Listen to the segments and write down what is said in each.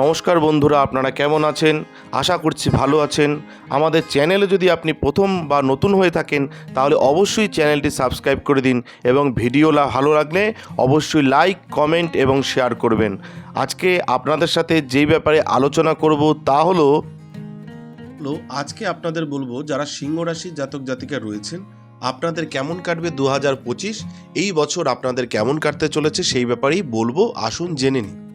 নমস্কার বন্ধুরা, আপনারা কেমন আছেন? আশা করছি ভালো আছেন। আমাদের চ্যানেলে যদি আপনি প্রথম বা নতুন হয়ে থাকেন, তাহলে অবশ্যই চ্যানেলটি সাবস্ক্রাইব করে দিন এবং ভিডিও ভালো লাগলে অবশ্যই লাইক, কমেন্ট এবং শেয়ার করবেন। আজকে আপনাদের সাথে যেই ব্যাপারে আলোচনা করব তা হলো হলো, আজকে আপনাদের বলব, যারা সিংহ রাশির জাতক জাতিকা রয়েছেন, আপনাদের কেমন কাটবে দু হাজার পঁচিশ? এই বছর আপনাদের কেমন কাটতে চলেছে সেই ব্যাপারেই বলব, আসুন জেনে নিই।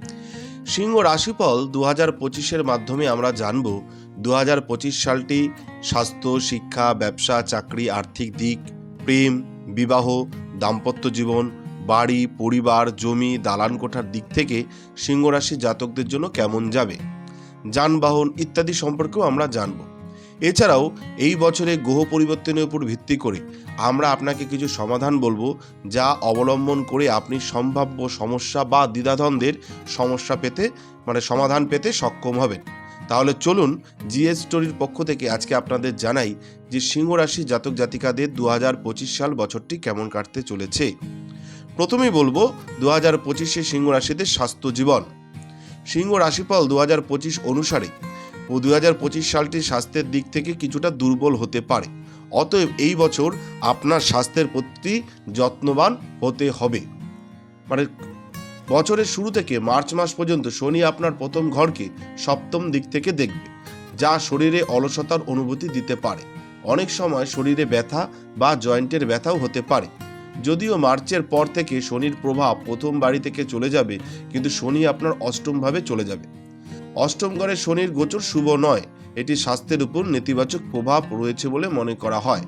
সিংহ রাশিফল দু হাজার পঁচিশের মাধ্যমে আমরা জানব দু হাজার পঁচিশ সালটি স্বাস্থ্য, শিক্ষা, ব্যবসা, চাকরি, আর্থিক দিক, প্রেম, বিবাহ, দাম্পত্য জীবন, বাড়ি, পরিবার, জমি, দালান কোঠার দিক থেকে সিংহরাশি জাতকদের জন্য কেমন যাবে, যানবাহন ইত্যাদি সম্পর্কেও আমরা জানব। এছাড়াও এই বছরে গ্রহ পরিবর্তনের উপর ভিত্তি করে আমরা আপনাকে কিছু সমাধান বলব যা অবলম্বন করে আপনি সম্ভাব্য সমস্যা বা দ্বিধাদ্বন্দ্বের সমস্যা পেতে মানে সমাধান পেতে সক্ষম হবেন। তাহলে চলুন জিএস স্টোরির পক্ষ থেকে আজকে আপনাদের জানাই যে সিংহ রাশি জাতক জাতিকাদের দু হাজার পঁচিশ সাল বছরটি কেমন কাটতে চলেছে। প্রথমেই বলব দু হাজার পঁচিশে সিংহ স্বাস্থ্য জীবন। সিংহ রাশিফল দু হাজার পঁচিশ অনুসারে দু হাজার পঁচিশ সালটি স্বাস্থ্যের দিক থেকে কিছুটা দুর্বল হতে পারে। অতএব এই বছর আপনার স্বাস্থ্যের প্রতি যত্নবান হতে হবে। মানে বছরের শুরু থেকে মার্চ মাস পর্যন্ত শনি আপনার প্রথম ঘরকে সপ্তম দিক থেকে দেখবে, যা শরীরে অলসতার অনুভূতি দিতে পারে। অনেক সময় শরীরে ব্যথা বা জয়েন্টের ব্যথাও হতে পারে। যদিও মার্চের পর থেকে শনির প্রভাব প্রথম বাড়ি থেকে চলে যাবে, কিন্তু শনি আপনার অষ্টমভাবে চলে যাবে। অষ্টম ঘরে শনির গোচর শুভ নয়। এটি স্বাস্থ্যের উপর নেতিবাচক প্রভাব রয়েছে বলে মনে করা হয়।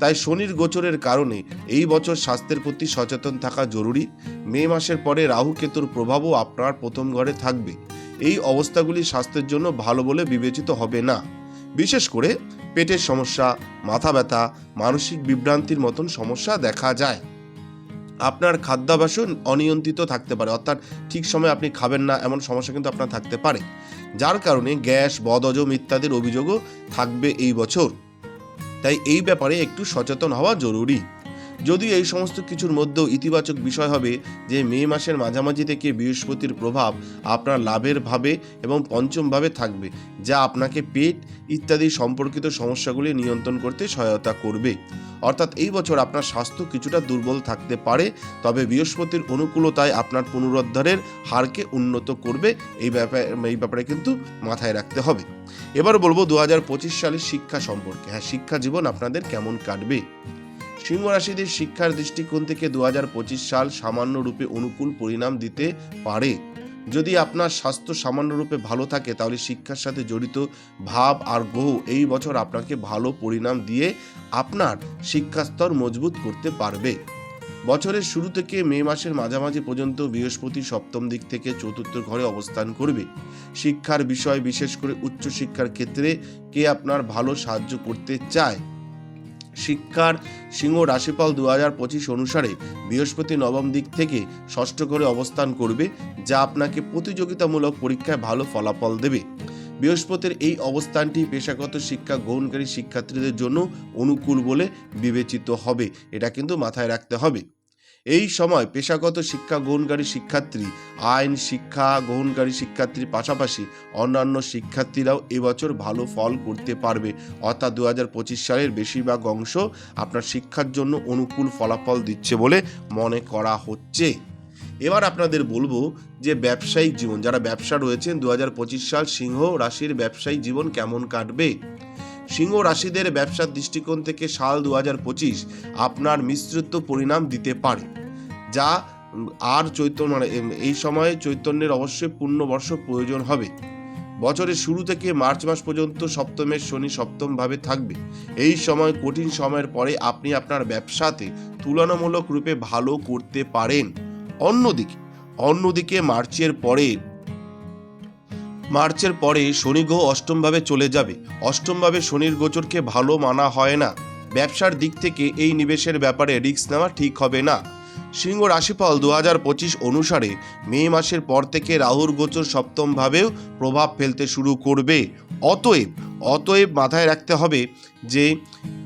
তাই শনির গোচরের কারণে এই বছর স্বাস্থ্যের প্রতি সচেতন থাকা জরুরি। মে মাসের পরে রাহু কেতুর প্রভাবও আপনার প্রথম ঘরে থাকবে। এই অবস্থাগুলি স্বাস্থ্যের জন্য ভালো বলে বিবেচিত হবে না। বিশেষ করে পেটের সমস্যা, মাথা ব্যথা, মানসিক বিভ্রান্তির মতন সমস্যা দেখা যায়। আপনার খাদ্যাভাসন অনিয়ন্ত্রিত থাকতে পারে। অর্থাৎ ঠিক সময় আপনি খাবেন না, এমন সমস্যা কিন্তু আপনার থাকতে পারে। যার কারণে গ্যাস বদজম ইত্যাদির অভিযোগও থাকবে এই বছর। তাই এই ব্যাপারে একটু সচেতন হওয়া জরুরি। যদিও এই সমস্ত কিছুর মধ্যেও ইতিবাচক বিষয় হবে যে মে মাসের মাঝামাঝি থেকে বৃহস্পতির প্রভাব আপনার লাভের ভাবে এবং পঞ্চমভাবে থাকবে, যা আপনাকে পেট ইত্যাদি সম্পর্কিত সমস্যাগুলি নিয়ন্ত্রণ করতে সহায়তা করবে। অর্থাৎ এই বছর আপনার স্বাস্থ্য কিছুটা দুর্বল থাকতে পারে, তবে বৃহস্পতির অনুকূলতায় আপনার পুনরুদ্ধারের হারকে উন্নত করবে, এই ব্যাপারে এই ব্যাপারে কিন্তু মাথায় রাখতে হবে। এবার বলব দু হাজার পঁচিশ সালের শিক্ষা সম্পর্কে। হ্যাঁ শিক্ষা জীবন আপনাদের কেমন কাটবে? সিংহ রাশিদের শিক্ষার দৃষ্টিকোণ থেকে দু হাজার পঁচিশ সাল সামান্য রূপে অনুকূল পরিণাম দিতে পারে। যদি আপনার স্বাস্থ্য সামান্য রূপে ভালো থাকে, তাহলে শিক্ষার সাথে জড়িত ভাব আর গ্রহ এই বছর আপনাকে ভালো পরিণাম দিয়ে আপনার শিক্ষাস্তর মজবুত করতে পারবে। বছরের শুরু থেকে মে মাসের মাঝামাঝি পর্যন্ত বৃহস্পতি সপ্তম দিক থেকে চতুর্থ ঘরে অবস্থান করবে। শিক্ষার বিষয় বিশেষ করে উচ্চশিক্ষার ক্ষেত্রে কে আপনার ভালো সাহায্য করতে চায়? শিক্ষার সিংহ রাশিফল দু হাজার পঁচিশ অনুসারে বৃহস্পতি নবম দিক থেকে ষষ্ঠ করে অবস্থান করবে, যা আপনাকে প্রতিযোগিতামূলক পরীক্ষায় ভালো ফলাফল দেবে। বৃহস্পতির এই অবস্থানটি পেশাগত শিক্ষা গ্রহণকারী শিক্ষার্থীদের জন্য অনুকূল বলে বিবেচিত হবে। এটা কিন্তু মাথায় রাখতে হবে। এই সময় পেশাগত শিক্ষা গ্রহণকারী শিক্ষার্থী, আইন শিক্ষা গ্রহণকারী শিক্ষার্থীর পাশাপাশি অন্যান্য শিক্ষার্থীরাও এবছর ভালো ফল করতে পারবে। অর্থাৎ দু হাজার পঁচিশ সালের বেশিরভাগ অংশ আপনার শিক্ষার জন্য অনুকূল ফলাফল দিচ্ছে বলে মনে করা হচ্ছে। এবার আপনাদের বলব যে ব্যবসায়িক জীবন, যারা ব্যবসা রয়েছেন দু হাজার পঁচিশ সাল সিংহ রাশির ব্যবসায়িক জীবন কেমন কাটবে? সিংহ রাশিদের ব্যবসার দৃষ্টিকোণ থেকে সাল দু হাজার পঁচিশ আপনার মিশ্রিত পরিণাম দিতে পারে, যা আর চৈতন্য মানে এই সময়ে চৈতন্যের অবশ্যই পূর্ণবর্ষ প্রয়োজন হবে। বছরের শুরু থেকে মার্চ মাস পর্যন্ত সপ্তমের শনি সপ্তমভাবে থাকবে। এই সময় কঠিন সময়ের পরে আপনি আপনার ব্যবসাতে তুলনামূলক রূপে ভালো করতে পারেন। অন্যদিকে অন্যদিকে মার্চের পরে মার্চের পরে শনি গ্রহ অষ্টমভাবে চলে যাবে। অষ্টমভাবে শনির গোচরকে ভালো মানা হয় না। ব্যবসার দিক থেকে এই নিবেশের ব্যাপারে রিস্ক নেওয়া ঠিক হবে না। সিংহ রাশিফল দু পঁচিশ অনুসারে মে মাসের পর থেকে রাহুর গোচর সপ্তমভাবেও প্রভাব ফেলতে শুরু করবে। অতএব অতএব মাথায় রাখতে হবে যে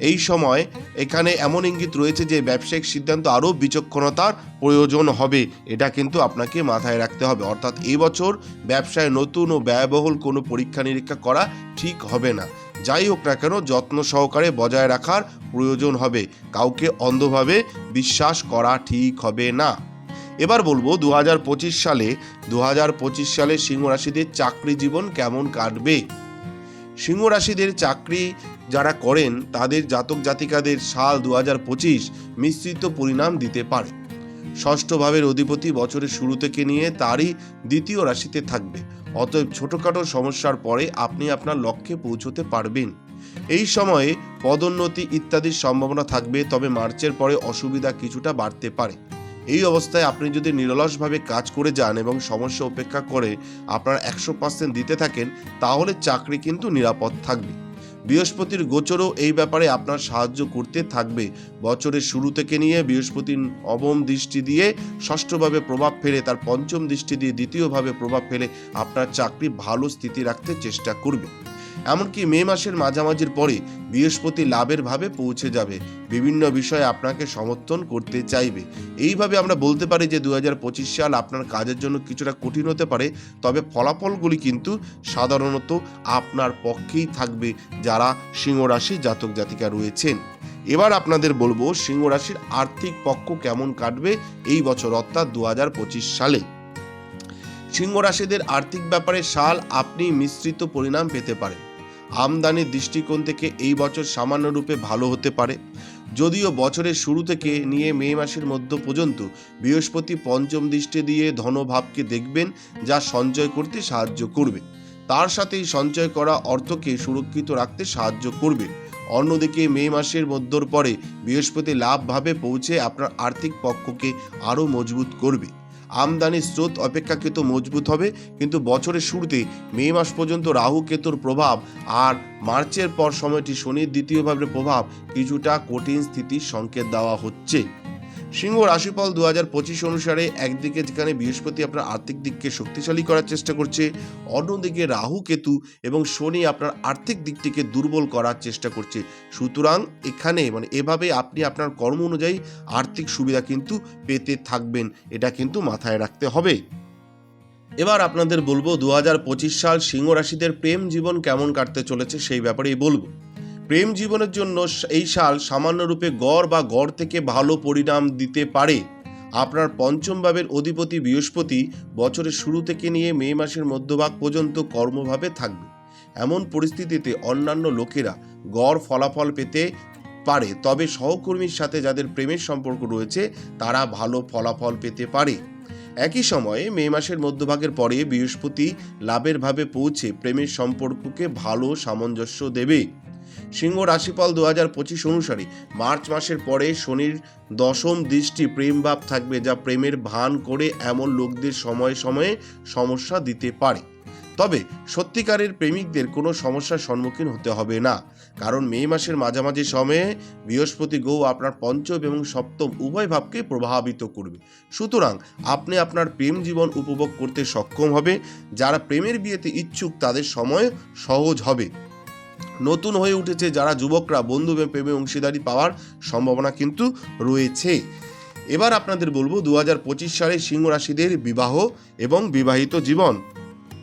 এই সময় এখানে এমন ইঙ্গিত রয়েছে যে ব্যবসায়িক সিদ্ধান্ত আরও বিচক্ষণতার প্রয়োজন হবে। এটা কিন্তু আপনাকে মাথায় রাখতে হবে। অর্থাৎ এই বছর ব্যবসায় নতুন ও ব্যয়বহুল কোনো পরীক্ষা নিরীক্ষা করা ঠিক হবে না। যাই হোক না কেন, যত্ন সহকারে বজায় রাখার প্রয়োজন হবে। কাউকে অন্ধভাবে বিশ্বাস করা ঠিক হবে না। এবার বলব দু হাজার পঁচিশ সালে দু হাজার পঁচিশ সালে সিংহ রাশিদের চাকরি জীবন কেমন কাটবে? সিংহ রাশিদের চাকরি যারা করেন, তাদের জাতক জাতিকাদের সাল দু হাজার পঁচিশ মিশ্রিত পরিণাম দিতে পারে। ষষ্ঠ ভাবের অধিপতি বছরের শুরু থেকে নিয়ে তারই দ্বিতীয় রাশিতে থাকবে। অতএব ছোটখাটো সমস্যার পরে আপনি আপনার লক্ষ্যে পৌঁছতে পারবেন। এই সময়ে পদোন্নতি ইত্যাদির সম্ভাবনা থাকবে, তবে মার্চের পরে অসুবিধা কিছুটা বাড়তে পারে। এই অবস্থায় আপনি যদি নিরলসভাবে কাজ করে যান এবং সমস্যা উপেক্ষা করে আপনার একশো পার্সেন্ট দিতে থাকেন, তাহলে চাকরি কিন্তু নিরাপদ থাকবে। বৃহস্পতির গোচরও এই ব্যাপারে আপনার সাহায্য করতে থাকবে। বছরের শুরু থেকে নিয়ে বৃহস্পতির অবম দৃষ্টি দিয়ে ষষ্ঠভাবে প্রভাব ফেলে, তার পঞ্চম দৃষ্টি দিয়ে দ্বিতীয়ভাবে প্রভাব ফেলে আপনার চাকরি ভালো স্থিতি রাখতে চেষ্টা করবে। এমনকি মে মাসের মাঝামাঝির পরে বৃহস্পতি লাভের ভাবে পৌঁছে যাবে। বিভিন্ন বিষয়ে আপনাকে সমর্থন করতে চাইবে। এইভাবে আমরা বলতে পারি যে দু হাজার পঁচিশ সাল আপনার কাজের জন্য কিছুটা কঠিন হতে পারে, তবে ফলাফলগুলি কিন্তু সাধারণত আপনার পক্ষেই থাকবে যারা সিংহ রাশি জাতক জাতিকা রয়েছেন। এবার আপনাদের বলব, সিংহ রাশির আর্থিক পক্ষ কেমন কাটবে এই বছর, অর্থাৎ দু হাজার পঁচিশ সালে? সিংহ রাশিদের আর্থিক ব্যাপারে সাল আপনি মিশ্রিত পরিণাম পেতে পারেন। আমদানির দৃষ্টিকোণ থেকে এই বছর সামান্য রূপে ভালো হতে পারে। যদিও বছরের শুরু থেকে নিয়ে মে মাসের মধ্য পর্যন্ত বৃহস্পতি পঞ্চম দৃষ্টি দিয়ে ধনভাবকে দেখবেন, যা সঞ্চয় করতে সাহায্য করবে। তার সাথেই সঞ্চয় করা অর্থকে সুরক্ষিত রাখতে সাহায্য করবে। অন্যদিকে মে মাসের মধ্যর পরে বৃহস্পতি লাভভাবে পৌঁছে আপনার আর্থিক পক্ষকে আরও মজবুত করবে। আমদানির স্রোত অপেক্ষাকৃত মজবুত হবে, কিন্তু বছরের শুরুতে মে মাস পর্যন্ত রাহু কেতুর প্রভাব আর মার্চের পর সময়টি শনির দ্বিতীয়ভাবে প্রভাব কিছুটা কঠিন স্থিতির সংকেত দেওয়া হচ্ছে। সিংহ রাশিফল দু হাজার পঁচিশ অনুসারে একদিকে যেখানে বৃহস্পতি আপনার আর্থিক দিককে শক্তিশালী করার চেষ্টা করছে, অন্যদিকে রাহু কেতু এবং শনি আপনার আর্থিক দিকটিকে দুর্বল করার চেষ্টা করছে। সুতরাং এখানে মানে এভাবে আপনি আপনার কর্ম অনুযায়ী আর্থিক সুবিধা কিন্তু পেতে থাকবেন, এটা কিন্তু মাথায় রাখতে হবে। এবার আপনাদের বলব দু হাজার পঁচিশ সাল সিংহ রাশিদের প্রেম জীবন কেমন কাটতে চলেছে সেই ব্যাপারেই বলব। প্রেম জীবনের জন্য এই সাল সামান্য রূপে গড় বা গড় থেকে ভালো পরিণাম দিতে পারে। আপনার পঞ্চম ভাবের অধিপতি বৃহস্পতি বছরের শুরু থেকে নিয়ে মে মাসের মধ্যভাগ পর্যন্ত কর্মভাবে থাকবে। এমন পরিস্থিতিতে অন্যান্য লোকেরা গড় ফলাফল পেতে পারে, তবে সহকর্মীর সাথে যাদের প্রেমের সম্পর্ক রয়েছে, তারা ভালো ফলাফল পেতে পারে। একই সময়ে মে মাসের মধ্যভাগের পরে বৃহস্পতি লাভের ভাবে পৌঁছে প্রেমের সম্পর্ককে ভালো সামঞ্জস্য দেবে। সিংহ রাশিফল দু হাজার পঁচিশ অনুসারে। মার্চ মাসের পরে শনির দশম দৃষ্টি প্রেমভাব থাকবে, যা প্রেমের ভান করে এমন লোকদের সময়ে সময়ে সমস্যা দিতে পারে। তবে সত্যিকারের প্রেমিকদের কোনো সমস্যার সম্মুখীন হতে হবে না, কারণ মে মাসের মাঝামাঝি সময়ে বৃহস্পতি গৌ আপনার পঞ্চম এবং সপ্তম উভয় ভাবকে প্রভাবিত করবে। সুতরাং আপনি আপনার প্রেম জীবন উপভোগ করতে সক্ষম হবে, যারা প্রেমের বিয়েতে ইচ্ছুক তাদের সময় সহজ হবে। নতুন হয়ে উঠেছে যারা যুবকরা বন্ধু প্রেমে অংশীদারি পাওয়ার সম্ভাবনা কিন্তু রয়েছে। এবার আপনাদের বলব দু হাজার পঁচিশ সালে সিংহ রাশিদের বিবাহ এবং বিবাহিত জীবন।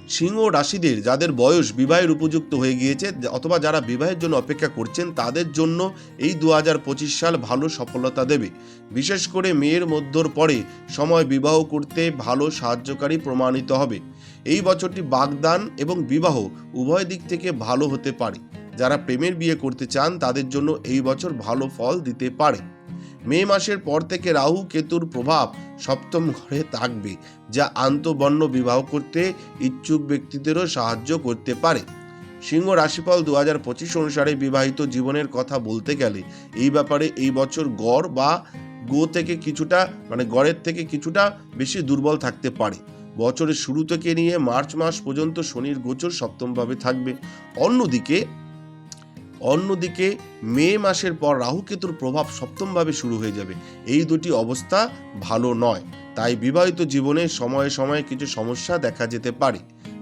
সিংহ রাশিদের যাদের বয়স বিবাহের উপযুক্ত হয়ে গিয়েছে, অথবা যারা বিবাহের জন্য অপেক্ষা করছেন, তাদের জন্য এই দু হাজার পঁচিশ সাল ভালো সফলতা দেবে। বিশেষ করে মেয়ের মধ্যর পরে সময় বিবাহ করতে ভালো সাহায্যকারী প্রমাণিত হবে। এই বছরটি বাগদান এবং বিবাহ উভয় দিক থেকে ভালো হতে পারে। যারা প্রেমের বিয়ে করতে চান, তাদের জন্য এই বছর ভালো ফল দিতে পারে। মে মাসের পর থেকে রাহু কেতুর প্রভাব সপ্তম ঘরে থাকবে, যা আন্তবর্ণ বিবাহ করতে ইচ্ছুক ব্যক্তিদেরও সাহায্য করতে পারে। সিংহ রাশিফল দু হাজার পঁচিশ অনুসারে বিবাহিত জীবনের কথা বলতে গেলে, এই ব্যাপারে এই বছর গড় বা গো থেকে কিছুটা মানে গড়ের থেকে কিছুটা বেশি দুর্বল থাকতে পারে। বছরের শুরু থেকে নিয়ে মার্চ মাস পর্যন্ত শনির গোচর সপ্তমভাবে থাকবে। অন্যদিকে অন্যদিকে মে মাসের পর রাহুকেতুর প্রভাব সপ্তমভাবে শুরু হয়ে যাবে। এই দুটি অবস্থা ভালো নয়। তাই বিবাহিত জীবনে সময়ে সময়ে কিছু সমস্যা দেখা যেতে পারে।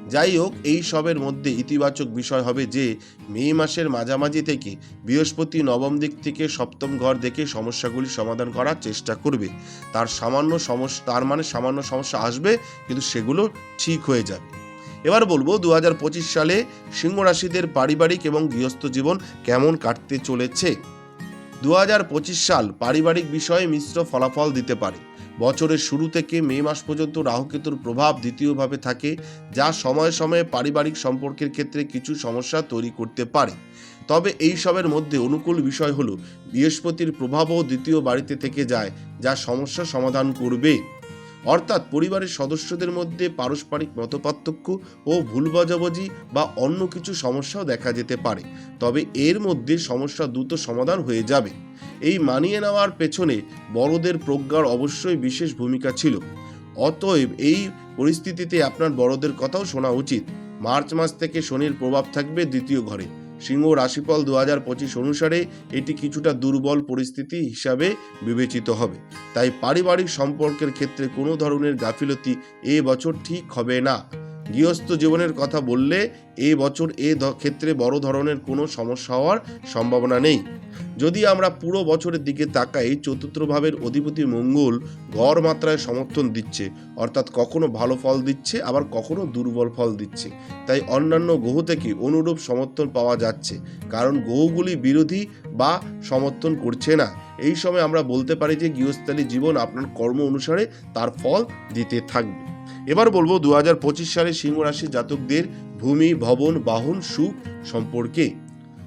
যাই হোক, এই সবের মধ্যে ইতিবাচক বিষয় হবে যে, মে মাসের মাঝামাঝি থেকে বৃহস্পতি নবম দিক থেকে সপ্তম ঘর দেখে সমস্যাগুলি সমাধান করার চেষ্টা করবে। তার সামান্য সমস্যা তার মানে সামান্য সমস্যা আসবে, কিন্তু সেগুলো ঠিক হয়ে যাবে। এবার বলব দু হাজার পঁচিশ সালে সিংহ রাশিদের পারিবারিক এবং গৃহস্থ জীবন কেমন কাটতে চলেছে? দু হাজার পঁচিশ সাল পারিবারিক বিষয়ে মিশ্র ফলাফল দিতে পারে। বছরের শুরু থেকে মে মাস পর্যন্ত রাহুকেতুর প্রভাব দ্বিতীয়ভাবে থাকে, যা সময়ে সময়ে পারিবারিক সম্পর্কের ক্ষেত্রে কিছু সমস্যা তৈরি করতে পারে। তবে এই সবের মধ্যে অনুকূল বিষয় হলো, বৃহস্পতির প্রভাবও দ্বিতীয় বাড়িতে থেকে যায়, যা সমস্যা সমাধান করবে। অর্থাৎ পরিবারের সদস্যদের মধ্যে পারস্পরিক মতপার্থক্য ও ভুল বোঝাবুঝি বা অন্য কিছু সমস্যাও দেখা যেতে পারে। তবে এর মধ্যে সমস্যা দ্রুত সমাধান হয়ে যাবে। এই মানিয়ে নেওয়ার পেছনে বড়দের প্রজ্ঞার অবশ্যই বিশেষ ভূমিকা ছিল। অতএব এই পরিস্থিতিতে আপনার বড়দের কথাও শোনা উচিত। মার্চ মাস থেকে শনির প্রভাব থাকবে দ্বিতীয় ঘরে। সিংহ রাশিফল দু হাজার পঁচিশ অনুসারে এটি কিছুটা দুর্বল পরিস্থিতি হিসাবে বিবেচিত হবে। তাই পারিবারিক সম্পর্কের ক্ষেত্রে কোনো ধরনের গাফিলতি এ বছর ঠিক হবে না। গৃহস্থ জীবনের কথা বললে এ বছর এ ক্ষেত্রে বড় ধরনের কোনো সমস্যা হওয়ার সম্ভাবনা নেই। যদি আমরা পুরো বছরের দিকে তাকাই, চতুর্থ ভাবের অধিপতি মঙ্গল গড় মাত্রায় সমর্থন দিচ্ছে, অর্থাৎ কখনো ভালো ফল দিচ্ছে, আবার কখনো দুর্বল ফল দিচ্ছে। তাই অন্যান্য গ্রহ থেকে অনুরূপ সমর্থন পাওয়া যাচ্ছে, কারণ গ্রহগুলি বিরোধী বা সমর্থন করছে না। এই সময় আমরা বলতে পারি যে গৃহস্থালী জীবন আপনার কর্ম অনুসারে তার ফল দিতে থাকবে। এবার বলব দু হাজার পঁচিশ সালে সিংহ রাশি জাতকদের ভূমি, ভবন, বাহন, সুখ সম্পর্কে।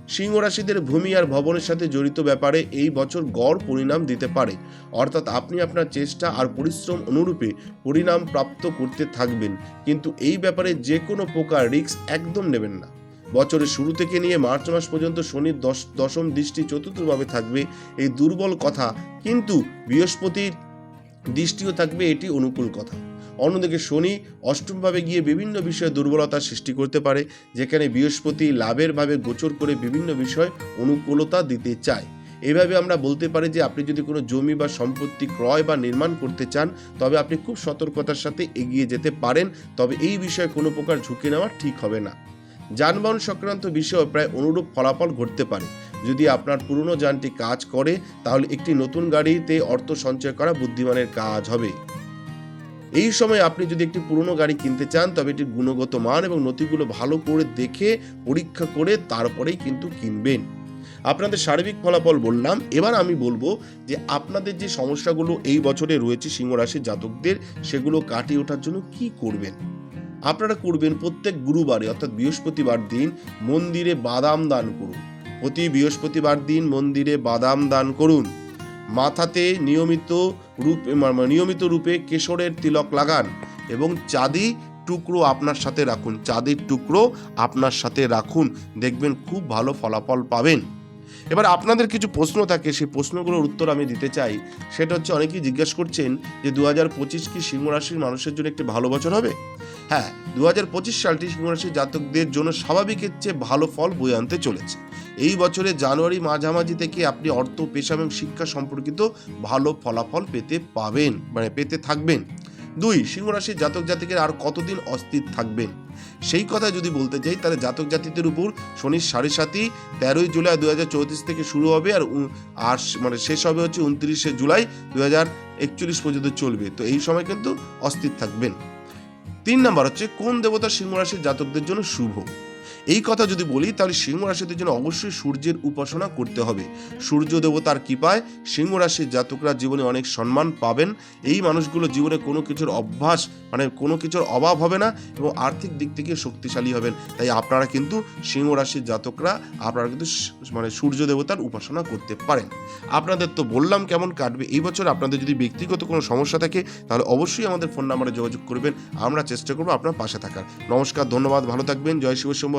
সিংহ রাশিদের ভূমি আর ভবনের সাথে জড়িত ব্যাপারে এই বছর গড় পরিণাম দিতে পারে। অর্থাৎ আপনি আপনার চেষ্টা আর পরিশ্রম অনুরূপে পরিণাম প্রাপ্ত করতে থাকবেন। কিন্তু এই ব্যাপারে যে কোনো প্রকার রিস্ক একদম নেবেন না। বছরের শুরু থেকে নিয়ে মার্চ মাস পর্যন্ত শনির দশ, দশম দৃষ্টি চতুর্থভাবে থাকবে এই দুর্বল কথা। কিন্তু বৃহস্পতির দৃষ্টিও থাকবে এটি অনুকূল কথা। অন্যদিকে শনি অষ্টমভাবে গিয়ে বিভিন্ন বিষয়ে দুর্বলতা সৃষ্টি করতে পারে, যেখানে বৃহস্পতি লাভের ভাবে গোচর করে বিভিন্ন বিষয় অনুকূলতা দিতে চায়। এভাবে আমরা বলতে পারি যে, আপনি যদি কোনো জমি বা সম্পত্তি ক্রয় বা নির্মাণ করতে চান, তবে আপনি খুব সতর্কতার সাথে এগিয়ে যেতে পারেন, তবে এই বিষয়ে কোনো প্রকার ঝুঁকি নেওয়া ঠিক হবে না। যানবাহন সংক্রান্ত বিষয়ে প্রায় অনুরূপ ফলাফল ঘটতে পারে। যদি আপনার পুরনো যানটি কাজ করে, তাহলে একটি নতুন গাড়িতে অর্থ সঞ্চয় করা বুদ্ধিমানের কাজ হবে। এই সময় আপনি যদি একটি পুরনো গাড়ি কিনতে চান, তবে এটির গুণগত মান এবং নথিগুলো ভালো করে দেখে পরীক্ষা করে তারপরেই কিন্তু কিনবেন। আপনাদের সার্বিক ফলাফল বললাম। এবার আমি বলব যে আপনাদের যে সমস্যাগুলো এই বছরে রয়েছে সিংহ রাশির জাতকদের, সেগুলো কাটিয়ে ওঠার জন্য কি করবেন? আপনারা করবেন প্রত্যেক গুরুবারে, অর্থাৎ বৃহস্পতিবার দিন, মন্দিরে বাদাম দান করুন। প্রতি বৃহস্পতিবার দিন মন্দিরে বাদাম দান করুন। মাথাতে নিয়মিত রূপে নিয়মিত রূপে কেশরের তিলক লাগান এবং চাঁদি টুকরো আপনার সাথে রাখুন। চাঁদের টুকরো আপনার সাথে রাখুন। দেখবেন খুব ভালো ফলাফল পাবেন। এবার আপনাদের কিছু প্রশ্ন থাকে, সেই প্রশ্নগুলোর উত্তর আমি দিতে চাই। সেটা হচ্ছে, অনেকেই জিজ্ঞেস করছেন যে দু হাজার পঁচিশ কি সিংহ রাশির মানুষের জন্য একটি ভালো বছর হবে? হ্যাঁ দু হাজার পঁচিশ সালটি সিংহ রাশির জাতকদের জন্য স্বাভাবিকের চেয়ে ভালো ফল বয়ে আনতে চলেছে। এই বছরে জানুয়ারি মাঝামাঝি থেকে আপনি অর্থ, পেশা এবং শিক্ষা সম্পর্কিত ভালো ফলাফল পেতে পাবেন মানে পেতে থাকবেন। দুই সিংহ রাশির জাতক জাতিকের আর কতদিন অস্থির থাকবেন? সেই কথা যদি বলতে চাই তাহলে জাতক জাতিদের উপর শনির সাড়ে সাতই, তেরোই জুলাই দু হাজার চৌত্রিশ থেকে শুরু হবে আর আর মানে শেষ হবে হচ্ছে উনত্রিশে জুলাই দু হাজার একচল্লিশ পর্যন্ত চলবে। তো এই সময় কিন্তু অস্থির থাকবেন। তিন নম্বর হচ্ছে কোন দেবতা সিংহ রাশির জাতকদের জন্য শুভ? এই কথা যদি বলি, তাহলে সিংহ রাশিদের জন্য অবশ্যই সূর্যের উপাসনা করতে হবে। সূর্য দেবতার কৃপায় সিংহ রাশির জাতকরা জীবনে অনেক সম্মান পাবেন। এই মানুষগুলো জীবনে কোনো কিছুর অভ্যাস মানে কোনো কিছুর অভাব হবে না এবং আর্থিক দিক থেকে শক্তিশালী হবেন। তাই আপনারা কিন্তু সিংহ রাশির জাতকরা, আপনারা কিন্তু মানে সূর্য দেবতার উপাসনা করতে পারেন। আপনাদের তো বললাম কেমন কাটবে। এই বছর আপনাদের যদি ব্যক্তিগত কোনো সমস্যা থাকে, তাহলে অবশ্যই আমাদের ফোন নাম্বারে যোগাযোগ করবেন। আমরা চেষ্টা করব আপনার পাশে থাকার। নমস্কার, ধন্যবাদ, ভালো থাকবেন। জয় শিব, শম্ভু